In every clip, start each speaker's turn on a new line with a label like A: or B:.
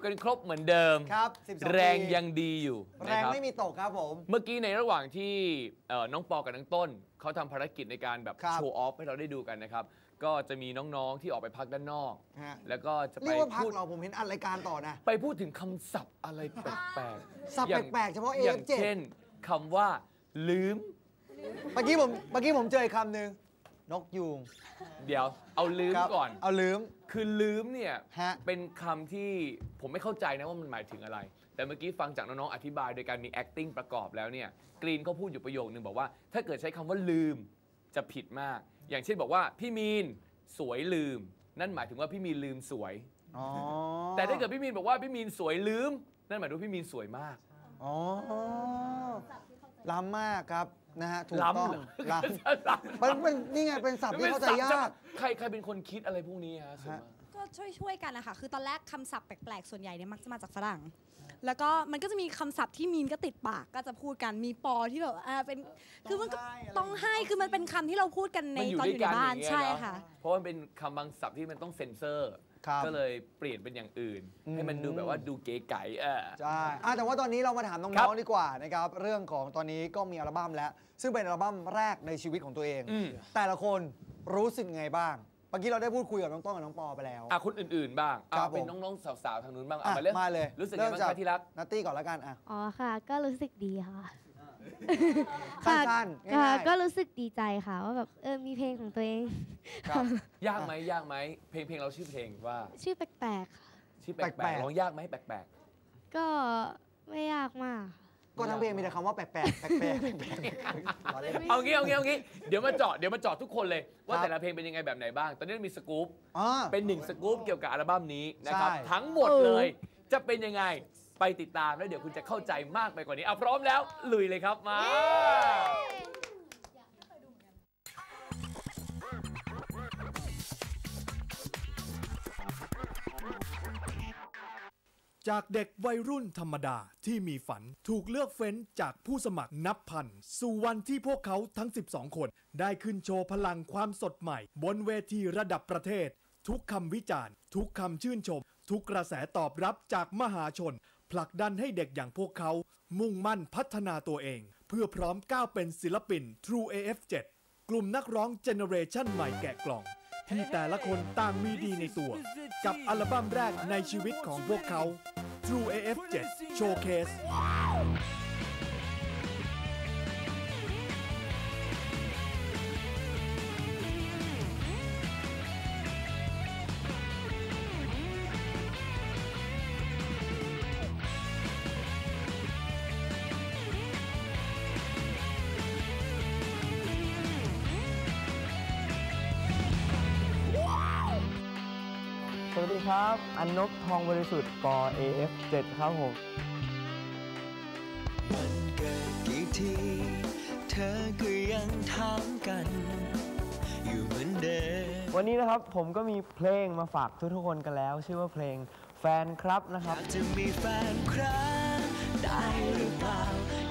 A: อยู่กันครบเหมือนเดิม
B: ครับ 12
A: แรง
B: ปี
A: ยังดีอยู่
B: แร
A: นะ
B: ง
A: ครับ
B: ไม่มีตกครับผม
A: เมื่อกี้ในระหว่างที่เอ่อน้องปอกับน้องต้น เขาทำภารกิจในการแบบ
B: ครับ
A: โชว์ออฟให้เราได้ดูกันนะครับ ก็จะมีน้องๆที่ออกไปพักด้านนอก
B: ฮะ
A: แล้วก็จะไป
B: เรียกว่าพัก
A: พูด
B: เราผมเห็นอัดรายการต่อนะ
A: ไปพูดถึงคำศัพท์อะไรแปลกๆ
B: ศัพท์
A: อย่าง
B: แปลกๆเฉพาะ
A: อย่าง
B: AF7
A: เช่นคำว่า ลืม
B: เมื่อกี้ผมเมื่อกี้ผมเจออีกคำหนึ่ง นกยูง
A: เดี๋ยวเอาลืม
B: ครับ
A: ก่อน
B: เอาลืม
A: คือลืมเนี่ย
B: ฮะ
A: เป็นคำที่ผมไม่เข้าใจนะว่ามันหมายถึงอะไร แต่เมื่อกี้ฟังจากน้องๆอธิบายโดยการมี acting ประกอบแล้วเนี่ยกรีนเขาพูดอยู่ประโยคนึงบอกว่า ถ้าเกิดใช้คำว่าลืมจะผิดมาก อย่างเช่นบอกว่าพี่มีนสวยลืม นั่นหมายถึงว่าพี่มีนลืมสวย
B: อ๋อ
A: แต่ถ้าเกิดพี่มีนบอกว่าพี่มีนสวยลืม นั่นหมายถึงว่าพี่มีนสวยมาก
B: อ๋อล้ำมากครับ นะฮะถูก
A: ล้ำ
B: ต้อง
A: เหรอ
B: ล้ำมันเป็นนี่ไงเป็นศัพท์ที่เข้าใจยาก
A: ใครใครเป็นคนคิดอะไรพวกนี้ฮะส่วนมาก
C: ก็ช่วยช่วยๆกันนะคะคือตอนแรกคำศัพท์แปลกๆ ส่วนใหญ่เนี่ยมักจะมาจากฝรั่ง แล้วก็มันก็จะมีคำศัพท์ที่มีนก็ติดปากก็จะพูดกันมีปอที่แบบอ่าเป็นคือมันก็
B: ต้
C: ต้
B: อ
C: องง
B: ให้
C: ให้
B: อะไร
C: คือมันเป็นคำที่เราพูดกันใน
A: มันอยู่
C: ตอน
A: ด้
C: อ
A: วย
C: ยู่ใน
A: กัน
C: บ้าน
A: อย่างเงี้ย
C: ใช่
A: เนอะ
C: ค่ะ
A: เพราะว่ามันเป็นคำบางศัพท์ที่มันต้องเซ็นเซอร์
B: ครับ
A: ก็เลยเปลี่ยนเป็นอย่างอื่น
B: อืม
A: ให้มันดูแบบว่าดูเก๋ไก๋เออ
B: ใช่อะแต่ว่าตอนนี้เรามาถาม
A: ครั
B: น้อง
A: บ
B: ๆดีกว่านะครับ เรื่องของตอนนี้ก็มีอัลบั้มแล้ว ซึ่งเป็นอัลบั้มแรกในชีวิตของตัวเอง
A: อืม
B: แต่ละคนรู้สึกไงบ้างเมื่อกี้เราได้พูดคุยกับน้องต้นกับน้องปอไปแล้ว
A: อะคนอื่นๆบ้าง
B: ครั
A: อะ
B: บผม
A: เป็นน้องๆสาวๆทางนู้นบ้าง
B: อะ
A: เอามาเลย
B: มาเลย
A: รู้สึกไงบ้าง
B: เริ่มจา
A: คะที่รัก
B: นัตตี้ก่อนแล้วกันอะ
D: อ๋อค่ะ ก็รู้สึกดีค่ะ
B: สั้นๆ
D: ค่ะ
B: ง่ายๆ
D: ก็รู้สึกดีใจค่ะว่าแบบเออมีเพลงของตัวเอง
B: ครับ
A: ยากไหมยากไหมเพลงเพลงเราชื่อเพลงว่า
D: ชื่อแปลกๆค่ะ
A: ชื่อแปล
B: แปล
A: ก
B: ก
A: ๆ
B: ๆ
A: ร้องยากไหมแปลก
D: ก็ไม่ยากมากค่ะ
B: ก็ทั้งเพลงมีแต่คำว่าแปลกๆแปลกๆแปลกๆล้อเล่น
A: ๆเอางี้เอางี้เอางี้เดี๋ยวมาเจาะเดี๋ยวมาเจาะทุกคนเลย ว่า
B: ครับ
A: แต่ละเพลงเป็นยังไงแบบไหนบ้าง ตอนนี้มีสกู๊ป
B: อ่า
A: เป็นหนึ่งสกู๊ปเกี่ยวกับอัลบั้มนี้นะครับ
B: ใช่
A: ทั้งหมดเลยจะเป็นยังไง ไปติดตามแล้วเดี๋ยวคุณจะเข้าใจมากไปกว่านี้อะพร้อมแล้วลุยเลยครับมา
E: จากเด็กวัยรุ่นธรรมดาที่มีฝันถูกเลือกเฟ้นจากผู้สมัครนับพัน สู่วันที่พวกเขาทั้ง 12 คน ได้ขึ้นโชว์พลังความสดใหม่ บนเวทีระดับประเทศ ทุกคำวิจารณ์ ทุกคำชื่นชม ทุกกระแสตอบรับจากมหาชน ผลักดันให้เด็กอย่างพวกเขา มุ่งมั่นพัฒนาตัวเอง เพื่อพร้อมก้าวเป็นศิลปิน True AF7 กลุ่มนักร้องเจเนเรชันใหม่แกะกล่อง ที่แต่ละคนต่างมีดีในตัว กับอัลบั้มแรกในชีวิตของพวกเขา True AF7 Showcase
F: วัสดีครับ อันนบทองบริสุทธิ์ปอ AF7 ครับผม
G: วันเกิดกี่ทีเธอก็ยังถามกัน อยู่เหมือนเดิม
F: วันนี้นะครับผมก็มีเพลงมาฝากทุกๆคนกันแล้ว ชื่อว่าเพลงแฟนครับนะค
G: อ
F: รับ
G: ยากจะมีแฟนครั้งได้หรือเปล่า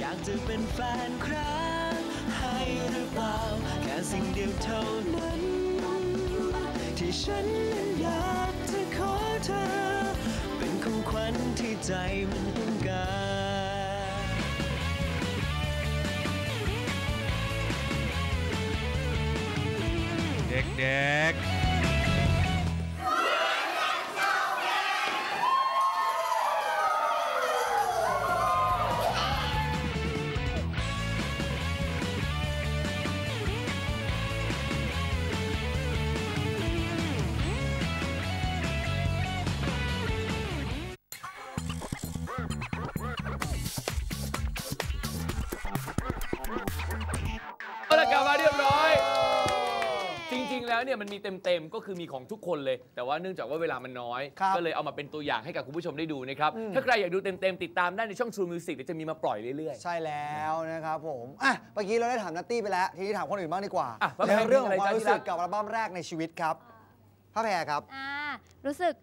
G: อยากจะเป็นแฟนครั้งให้หรือเปล่า แค่สิ่งเดียวเท่านั้น ที่ฉันนั้นอยากจะขอเธอ เป็นของขวัญที่ใจมันต้องการ
E: เด็ก
A: ๆ แล้วเนี่ยมันมีเต็มๆ ก็คือมีของทุกคนเลย แต่ว่าเนื่องจากว่าเวลามันน้อย
B: ครับ
A: ก็เลยเอามาเป็นตัวอย่างให้กับคุณผู้ชมได้ดูนะครับ
B: อืม
A: ถ้าใครอยากดูเต็มๆ ติดตามได้ในช่อง True Music เดี๋ยวจะมีมาปล่อยเรื่อย
B: ใช่แล้วนะครับผม อะเมื่อกี้เราได้ถามนัตตี้ไปแล้ว ทีนี้ถามคนอื่นบ้างดีกว่า
A: อะว่า
B: ในเรื่องของ
A: เพลง
B: ความ
A: อะไรจ๊ะ
B: รู้
A: ที่รั
B: สึ
A: ก
B: กกับอัลบั้มแรกในชีวิตครับพระแพรครับ
D: อ่ารู้สึก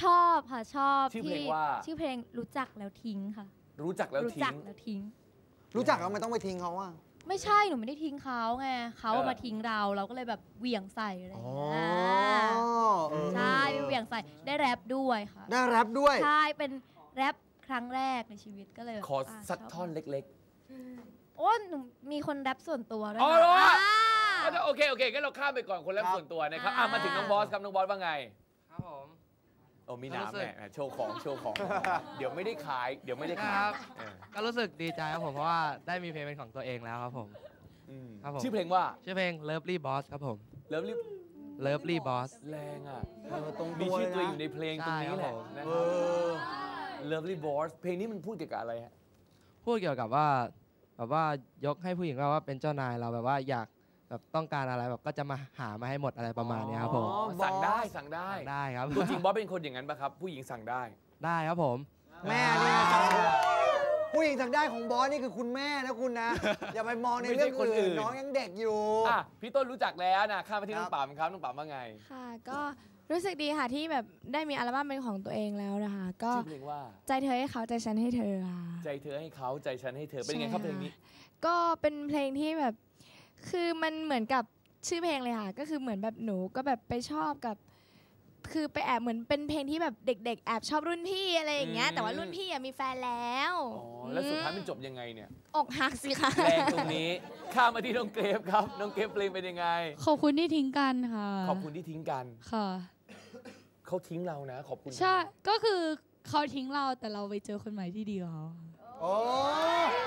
D: ชอบค่ะชอบ
A: ชื่อเพลง
D: ที่
A: ว่า
D: ชื่อเพลงรู้จักแล้วทิ้งค่ะ
A: ๆ รู้จักแล้ว
D: รู้
A: ทิ้
D: จัก
A: ง
D: แล้วทิ้ง
B: รู้จักแล้วไม่ต้องไปทิ้งเขาอะ
D: ไม่ใช่หนูไม่ได้ทิ้งเขาไงเขา
A: เออ
D: มาทิ้งเราเราก็เลยแบบเหวี่ยงใส่อะไรอย่าง
B: อ๋อ
D: เงี้ย
B: เออ
D: ใช่พี่เหวี่ยงใส่ได้แรปด้วยค่ะ
B: ได้แรปด้วย
D: ใช่เป็นแรปครั้งแรกในชีวิตก็เลยแบบ
A: ขอสัก
D: ชบ
A: ท่อนเล็ก
D: โอ้หนูมีคนแรปส่วนตัวด้วย
A: อ๋อ
D: นะ
A: เหรอ
D: อ่า
A: ๆอะโอเคโอเคงั้นเราข้ามไปก่อนคนแรก
B: ครับ
A: ส่วนตัวนะครับ
D: อ่า
A: อะมาถึงน้องบอสครับน้องบอสว่าไง
H: ครับผม
A: โอ้มีหน้ำ
H: รู้สึ
A: แห
H: ก
A: มโชว์ของโชว์ของ เดี๋ยวไม่ได้ขาย เดี๋ยวไม่ได้ขาย
H: ครับ
A: เออ
H: ก็รู้สึกดีใจครับผมเพราะว่าได้มีเพลงเป็นของตัวเองแล้วครับผม
A: อืม
H: ครับผม
A: ชื่อเพลงว่า
H: ชื่อเพลง Lovely Boss ครับผม
A: เลิฟลิฟ
H: Lovely Boss
A: แรงอะ
B: เออตรง
A: มี
B: ตัว
A: ชื่อตัวเองอ
B: เลยนะ
A: ยู่ในเพลงตรงนี้แหละ
H: ใช่ครับผม
A: นะ
B: เอ
A: ครับ
B: อ
A: Lovely Boss เพลงนี้มันพูดเกี่ยวกับอะไรฮะ
H: พูดเกี่ยวกับว่าแบบว่ายกให้ผู้หญิงว่าว่าเป็นเจ้านายเราแบบว่าอยาก แบบต้องการอะไรแบบก็จะมาหามาให้หมดอะไรประมาณเนี้ยครับผม
B: อ๋อ
A: สั่งได้สั่งได้
H: ได้ครับ
A: ตัวจริงบอสเป็นคนอย่างนั้นปะครับ ผู้หญิงสั่งได้
H: ได้ครับผม
B: แม่นี่นะผู้หญิงทางด้านของบอสนี่คือคุณแม่นะคุณนะ อย่าไปมองใน
A: ไม่ใช่
B: เรื่อง
A: คนอื่
B: อื่น
A: น
B: น้องยังเด็กอยู่
A: อะพี่ต้นรู้จักแล้วนะข้ามไปที่
B: ครั
A: น้
B: บ
A: องป๋ามครับน้องป๋ามว่าไง
I: ค่ะก็รู้สึกดีค่ะที่แบบได้มีอัลบั้มเป็นของตัวเองแล้วนะคะ ก็
A: ชื่อเพลงว่า
I: ใจเธอให้เขาใจฉันให้เธอค่ะ
A: ใจเธอให้เขาใจฉันให้เธอเป็นยังไงครับเพลงนี้
I: ก็เป็นเพลงที่แบบ คือมันเหมือนกับชื่อเพลงเลยค่ะ ก็คือเหมือนแบบหนูก็แบบไปชอบกับ คือไปแอบเหมือนเป็นเพลงที่แบบเด็ก ๆ แอบชอบรุ่นพี่อะไรอย่างเงี้ย
A: อืม
I: แต่ว่ารุ่นพี่อะมีแฟนแล้ว
A: อ๋อแล้วสุดท้ายมันจบยังไงเนี่ย
I: อกหักสิคะ
A: แรงตรงนี้ ข้ามมาที่น้องเกรฟครับ น้องเกรฟเพลงเป็นยังไง
J: ขอบคุณที่ทิ้งกันค่ะ
A: ขอบคุณที่ทิ้งกัน
J: ค่ะ
A: เขาทิ้งเรานะ ขอบคุณ
J: ใช่ ก็คือเขาทิ้งเราแต่เราไปเจอคนใหม่ที่ดีกว่าเขา
B: โอ้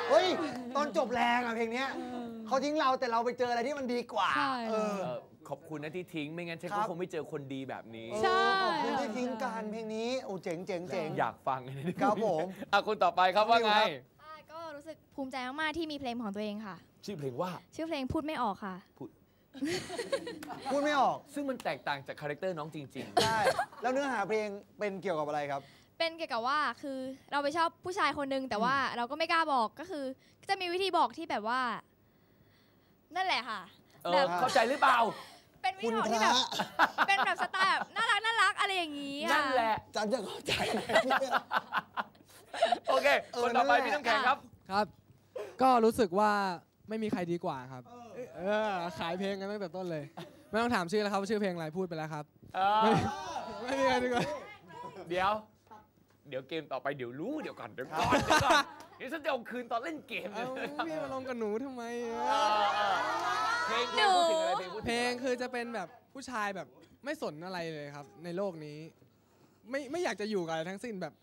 B: เฮ้ย ตอนจบแรงอะเพลงเนี้ย เขาทิ้งเราแต่เราไปเจออะไรที่มันดีกว่า
J: ใช่
B: เออ
A: เอ่อขอบคุณนะที่ทิ้งไม่งั้นฉัน
B: ครั
A: ก็
B: บ
A: คงไม่เจอคนดีแบบนี้
B: เออ
J: ใช่
B: ขอบคุณที่ทิ้งกันเพลงนี้โอ้เจ๋งเจ๋งเจ๋ง
A: อยากฟังเลยนะ
B: ครับผม
A: อะคนต่อไปครับว่าไง
B: ครับ
I: ค่ะก็รู้สึกภูมิใจมาก ๆ ที่มีเพลงของตัวเองค่ะ
A: ชื่อเพลงว่า
I: ชื่อเพลงพูดไม่ออกค่ะ
B: พูดไม่ออก
A: ซึ่งมันแตกต่างจากคาแรคเตอร์น้องจริง
B: ใช่ แล้วเนื้อหาเพลงเป็นเกี่ยวกับอะไรครับ
I: เป็นเกี่ยวกับว่าคือเราไปชอบผู้ชายคนนึงแต่ว่าเราก็ไม่กล้าบอกก็คือ จะมีวิธีบอกที่แบบว่า นั่นแหละค่ะ
A: ๆเอ
I: แบ
A: อบเข้าใจหรือเปล่า
I: เป็นวิ
B: คุ
I: ธี
B: ณ
I: บอก
B: พ
I: ที่
B: ระ
I: แบบเป็นแบบสไตล์แบบน่ารักน่ารักอะไรอย่างนี้ค่
A: นั่นแหละ
B: จำจะเข้าใจไหม
A: โอเค
B: เออ
A: คนต่อไป
B: นั่นแหละ
A: พี่น้ำแข็งครับ
F: ครับ ก็รู้สึกว่าไม่มีใครดีกว่าครับ เออ ขายเพลงกันตั้งแต่ต้นเลย ไม่ต้องถามชื่อแล้วครับว่าชื่อเพลงอะไรพูดไปแล้วครับ
A: เออ
F: ไม่มีใครดีกว่า
A: เดี๋ยว เดี๋ยวเกมต่อไปเดี๋ยวรู้เดี๋ยวก่อนเดี๋ยวก่อนเดี๋ยวก่อนเดี๋ยวฉันจะเอาคืนตอนเล่นเกม
F: เอ้า
A: เนี่ย
F: พี่มาลงกับหนูทำไมอะ
A: เออเออเพลงเพลงพูดถึงอะไรเพลงพูดถึง
F: เพลง
A: อะไร
F: คือจะเป็นแบบผู้ชายแบบไม่สนอะไรเลยครับ ในโลกนี้ ไม่ไม่อยากจะอยู่กับอะไรทั้งสิ้นแบบ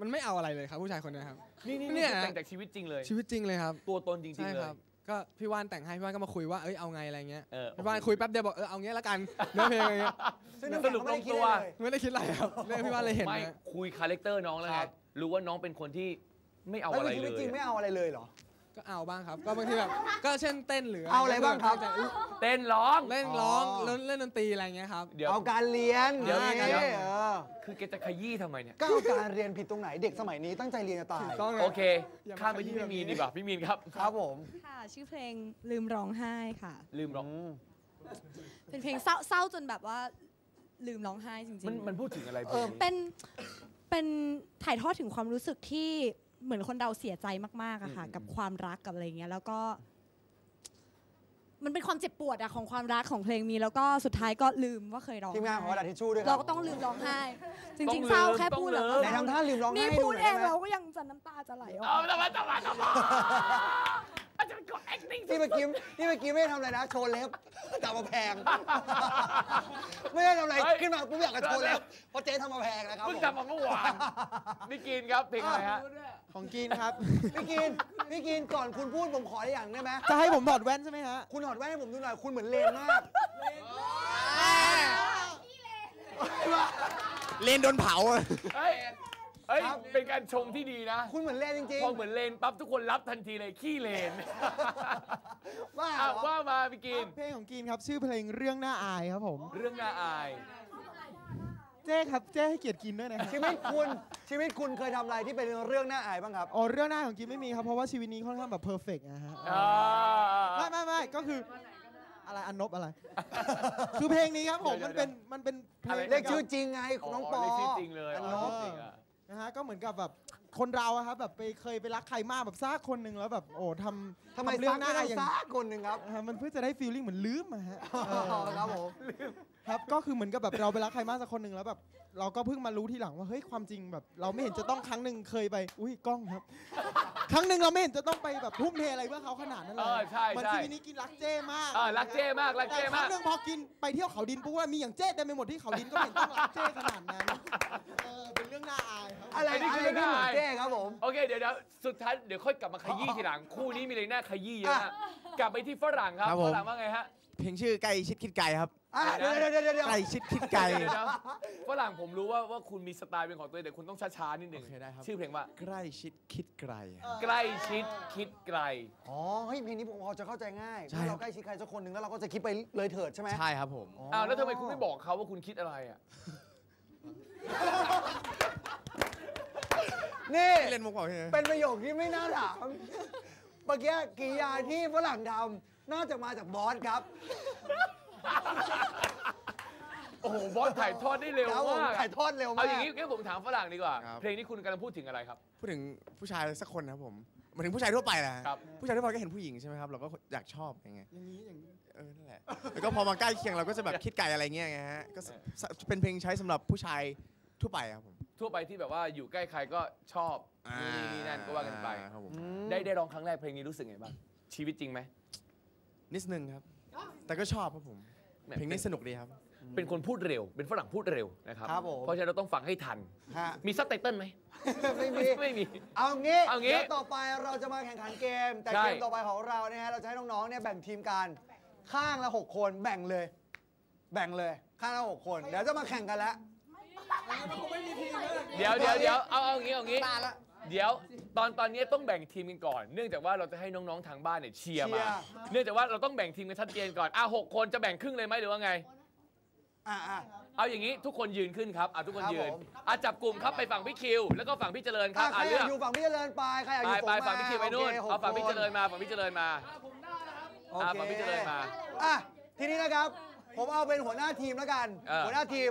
F: มันไม่เอาอะไรเลยครับ ผู้ชายคนนี้ครับ
A: นี่นี่
F: เนี่
A: นี่
F: ย
A: แต่งจากชีวิตจริงเลย
F: ชีวิตจริงเลยครับ
A: ตัวตนจริง
F: ใช่
A: ๆเล
F: ค
A: ย
F: รับ ก็พี่ว่านแต่งให้พี่ว่านก็มาคุยว่าเอ้ยเอาไงอะไรเงี้ย
A: เออ
F: พี่ว่านคุยแป๊บเดียวบอกเออเอางี้แล้วกันเนื้อเพลงอะไรเงี้ย
B: ซึ่งน้ำ
A: ส
B: แข็ง
A: รุป
B: ก็
A: ล
B: ไม่ได้
A: ง
B: คิด
A: ตัว
B: อะไรเลย
F: ไม่ได้คิดอะไรครับเรื่องพี่ว่านเลยเห็น
A: ไม่
F: นะ
A: คุยคาแรคเตอร์น้องแล้วไง
B: ครับ
A: รู้ว่าน้องเป็นคนที่ไม่เอา
B: แล้ว
A: อะไร
B: ในชี
A: เล
B: วิตจริง
A: ย
B: ไม่เอาอะไรเลยเหรอ
F: ก็เอาบ้างครับ ก็บางทีแบบก็เช่นเต้นหรือ
B: เอาอะไรบ้างครับ
F: แต่
A: เต้นร้อง
F: เล่นร้อง
B: อ๋อ
F: เล่นเล่นดนตรีอะไรเงี้ยครับ
A: เดี๋ยว
B: เอาการเรียน
A: เดี๋ยว
B: นี่
A: เดี๋ยว
B: เออ
A: คือแกจะขยี้ทำไมเนี่ย
B: ก็เอาการเรียนผิดตรงไหนเด็กสมัยนี้ตั้งใจเรียนจะตาย
F: ถูกต้องเลย
A: โอเค
F: อย่ามา
A: ข้ามไปที่
F: ขยี้
A: พี่มีน
F: แบบนี้
A: ดีกว่าพี่มีนครับ
B: ครับผม
C: ค่ะชื่อเพลงลืมร้องไห้ค่ะ
A: ลืมร้อง
C: เป็นเพลงเศร้าเศร้าจนแบบว่าลืมร้องไห้จริง
A: มัน
C: ๆ
A: มันพูดถึงอะไรเพ
B: เอ
A: ล
B: อ
A: งนี้
C: เป็นเป็นถ่ายทอดถึงความรู้สึกที่ เหมือนคนเราเสียใจมากๆอะค่ะ
A: อืม
C: กับความรักกับอะไรเงี้ยแล้วก็ มันเป็นความเจ็บปวดอะของความรักของเพลงมี แล้วก็สุดท้ายก็ลืมว่าเคยร้อง
B: ทีมงานขอกระดาษ
C: ไห้
B: ทิชชู่ด้วยค
C: เรา
B: รับ
C: ก็ต้องลืมร้องไห้จ
A: ต้
C: ริ
A: อง
C: ง
A: ลืม
C: ๆเศร้าแค่
A: ต้อง
C: พูด
A: ลื
C: แล้ว
A: ม
B: ไหนทำท่าลืมร้องไห้
C: นี่
B: ให้
C: พู
B: ดู
C: ด
B: หน่
C: เอ
B: อย
C: ง
B: ได้ไหม
C: เราก็ยังจะน้ำตาจะไหลออก
A: เอาทำไมทำไมทำไม อาจารย์ก็ acting
B: นี่เมื่อกี้นี่เมื่อกี้ไม่ได้ทำอะไรนะ โชว์เล็บจับมาแพง ไม่ได้ทำอะไร
A: เฮ้ย
B: ขึ้นมาปุ๊บอยากจะโชว์เล็บเพราะเจ๊ทำมาแพงนะครับ
A: เพิ่ง
B: ผม
A: จำมาเมื่อวานนี่กินครับเพลงอะไรฮะ
F: ของกินครับ
B: พี่กินพี่กินก่อนคุณพูดผมขอได้อย่างได้ไหม
F: จะให้ผมถอดแว่นใช่ไหมฮะ
B: คุณถอดแว่นให้ผมดูหน่อยคุณเหมือนเลนมาก
F: เลนโดนเผาอะ
A: เฮ้ย เฮ้ย
B: ครับ
A: เป็นการชมที่ดีนะ
B: คุณเหมือนเลนจริง
A: พอเหมือนเลนปั๊บทุกคนรับทันทีเลยขี้เลน
B: ๆว่า
A: อะ
B: เหรอ
A: ว่ามาพี่กิน
F: เพลงของกินครับชื่อเพลงเรื่องน่าอายครับผม
A: เรื่องน่าอาย
F: เจ๊ครับเจ๊ให้เกียรติกินด้วยนะครับ
B: ชีวิตคุณชีวิตคุณเคยทำอะไรที่เป็นเรื่องน่าอายบ้างครับ
F: อ๋อเรื่องหน้าของกินไม่มีครับเพราะว่าชีวิตนี้ค่อนข้างแบบเพอร์เฟกต์นะฮะ
A: อ่า
F: ไม่ไม่ไม่ก็คืออะไรอันนบอะไร คือเพลงนี้ครับผม
A: เดี๋
F: มั
A: ย
F: น
A: ว
F: เป็นมันเป็นเพลง
B: เรียกชื่อจริงไงน้องปอ
A: เรียกชื่อจริงเลย
F: อัน
A: อ๋
F: น
A: อบจริงอะ
F: นะฮะก็เหมือนกับแบบ
K: คนเราอะครับแบบไปเคยไปรักใครมากแบบซากคนหนึ่งแล้วแบบโอ้ทำ
B: ทำไม
K: เรื่
B: ซัก
K: หน้า
B: ไม่ต้อง
K: อย่าง
B: ซักคนหนึ่งครับ
K: อ่ามันเพื่อจะได้ฟีลลิ่งเหมือนลืมอะฮะ
B: ครับผม
K: ครับก็คือเหมือนกับแบบเราไปรักใครมากสักคนหนึ่งแล้วแบบเราก็เพิ่งมารู้ทีหลังว่าเฮ้ยความจริงแบบ เราไม่เห็นจะต้องครั้งหนึ่งเคยไป อุ้ยกล้องครับ ครั้งหนึ่งเราไม่เห็นจะต้องไปแบบทุ่มเทอะไรเพื่อเขาขนาดนั้นเล
A: เอยอใช่
K: เหมือน
A: ใช่
K: ชีวิตนี้กินรักเจ้มาก
A: เออรักเจ้มากรักเจ้
K: แต่ค
A: มา
K: รั้
A: ก
K: งหนึ่งพอกินไปเที่ยวเขาดินปุ๊บว่ามีอย่างเจ้เต็มไปหมดที่เขาดินก็ไม่เห็นต้องรักเจ้ขนาดนั้นเออเป็นเรื่องน่าอายครับ
B: อะไร
A: อันนี้
B: อะ
A: คือ
B: ไรที่เหมือน
A: ได้
B: เจ้ครับผม
A: โอเคเดี๋ยวเดี๋ยวสุดท้ายเดี๋ยวค่อยกลับมาขยี้ทีหลังคู่นี้มีอะไรน่าขยี้เยอะนะกลับไปที่ฝรั่งครับ
K: ครับผม
A: ฝรั่งว่าไงฮะ
K: เพลงชื่อไก่ชิดคิดไก่ครับ
B: อะเดี๋ยวเดี๋ยวเดี๋ยวเดี๋ยว
K: ไก่ชิดคิดไก่
A: เดี๋ยวนะฝรั่งผมรู้ว่าว่าคุณมีสไตล์เป็นของตัวเองแต่คุณต้องช้าๆนิดหนึ่ง
K: โอเคได้ครับ
A: ชื่อเพลงว่า
K: ใกล้ชิดคิดไกล
A: ใกล้ชิดคิดไกล
B: อ๋อเฮ้ยเพลงนี้ผมพอจะเข้าใจง่าย
K: ใช่
B: ถ้าเราใกล้ชิดใครสักคนหนึ่งแล้วเราก็จะคิดไปเลยเถิดใช่ไหม
K: ใช่ครับผม
A: อ้าวแล้วทำไมคุณไม่บอกเขาว่าคุณคิดอะไรอะ
B: นี่
K: เล่นมุกเปล่าพี่
B: เป็นประโยคที่ไม่น่าถามเมื่อกี้กริยาที่ฝรั่งทำ น่าจะมาจากบอสครับ
A: โอ้โหบอสถ่ายทอดได้เร็ว
B: ครับผม
A: มาก
B: ถ่ายทอดเร็วมาก
A: เอาอย่างนี้งั้นผมถามฝรั่งดีกว่า
K: ครับ
A: เพลงนี้คุณกำลังพูดถึงอะไรครับ
K: พูดถึงผู้ชายสักคนนะครับผมหมายถึงผู้ชายทั่วไปแหละฮะ
A: ครับ
K: ผู้ชายทั่วไปก็เห็นผู้หญิงใช่ไหมครับเราก็อยากชอบอย่างเงี้ยอย่างนี้อย่างนี้เออนั่นแหละแล้วก็พอมาใกล้เคียงเราก็จะแบบคิดไกลอะไรเงี้ยไงฮะก็สสเป็นเพลงใช้สำหรับผู้ชายทั่วไปครับผม
A: ทั่วไปที่แบบว่าอยู่ใกล้ใครก็ชอบ
K: อ่า
A: นี่นี่นั่นก็ว่ากันไป
K: ครับผม
A: ได้ได้ร้องครั้งแรกเพลงนี้รู้สึกไงบ้างชีวิตจริงไหม
K: นิดนึงครับ แต่ก็ชอบครับผม
A: แหม่
K: เพลงนี้สนุกดีครับ
A: เป็นคนพูดเร็ว เป็นฝรั่งพูดเร็วนะครับ
B: ครับผม
A: เพราะฉะนั้นเราต้องฟังให้ทัน
B: ฮะ
A: มีซับไตเติ้ลไหม
B: ไม่มี
A: ไม่มี
B: เอางี้
A: เอางี้
B: เดี๋ยวต่อไปเราจะมาแข่งขันเกม แต่
A: ใช่
B: เกมต่อไปของเราเนี่ยฮะเราจะให้น้องๆเนี่ยแบ่งทีมกันข้างละหกคนแบ่งเลย แบ่งเลยข้างละหกคน เดี๋ยวจะมาแข่งกันแล้ว
A: เดี๋ยวเดี๋ยวเดี๋ยวเอาเอาอย่างงี้เอาอย่างงี้ เดี๋ยวตอนตอนนี้ต้องแบ่งทีมกันก่อน เนื่องจากว่าเราจะให้น้องๆทางบ้านเนี่ยเชียร์
B: เชี
A: มา
B: ยร์
A: เนื่องจากว่าเราต้องแบ่งทีมกันชัดเจนก่อนอะหกคนจะแบ่งครึ่งเลยไหมหรือว่าไง
B: อะอะ
A: เอาอย่างนี้ทุกคนยืนขึ้นครับอะทุกคน
B: ครับ
A: ยืน
B: ผม
A: อะจับกลุ่มครับไปฝั่งพี่คิว แล้วก็ฝั่งพี่เจริญครั
B: อะ
A: บ
B: ใคร
A: อะ
B: อ
A: เลื
B: ยา
A: อกก
B: อยู่ฝั่งพี่เจริญไปใครอยากอ
A: ไป
B: ยู่
A: ไป
B: ฝั่
A: ฝั่งพี่คิวไปนู่น
B: โคหก
A: เอาฝั่งพี่
B: คน
A: เจริญมาฝั่งพี่เจริญมา
B: โอ
A: อะ
B: เค
A: ฝั่งพี่เจริญมา
B: อะทีนี้นะครับ ผมเอาเป็นหัวหน้าทีมแล้วกัน
A: เออ
B: หัวหน้าทีม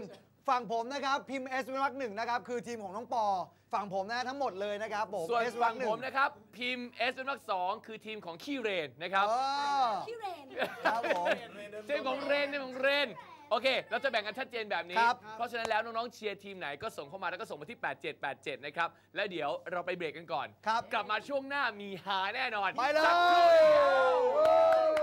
B: ฝั่งผมนะครับพิมพ์ S เป็นวรรคหนึ่งนะครับคือทีมของน้องปอ ฝั่งผมนะทั้งหมดเลยนะครับผม
A: ส่วน
B: S วรร
A: ฝั่
B: ค
A: ง
B: หนึ่
A: ผมนะครับพิมพ์ S เป็นวรรคสองคือทีมของขี้เรนนะครับ
B: เออ
C: พี่เรน
B: ครับผม
A: ทีมของเรนทีมของเรนโอเค เราจะแบ่งกันชัดเจนแบบนี้
B: ครับ
A: เพราะฉะนั้นแล้วน้องๆเชียร์ทีมไหนก็ส่งเข้ามาแล้วก็ส่งมาที่ 8787 นะครับ แล้วเดี๋ยวเราไปเบรกกันก่อน
B: ครับ
A: กลับมาช่วงหน้ามีหาแน่นอน
B: ไปเลย
A: สักครู่เดียว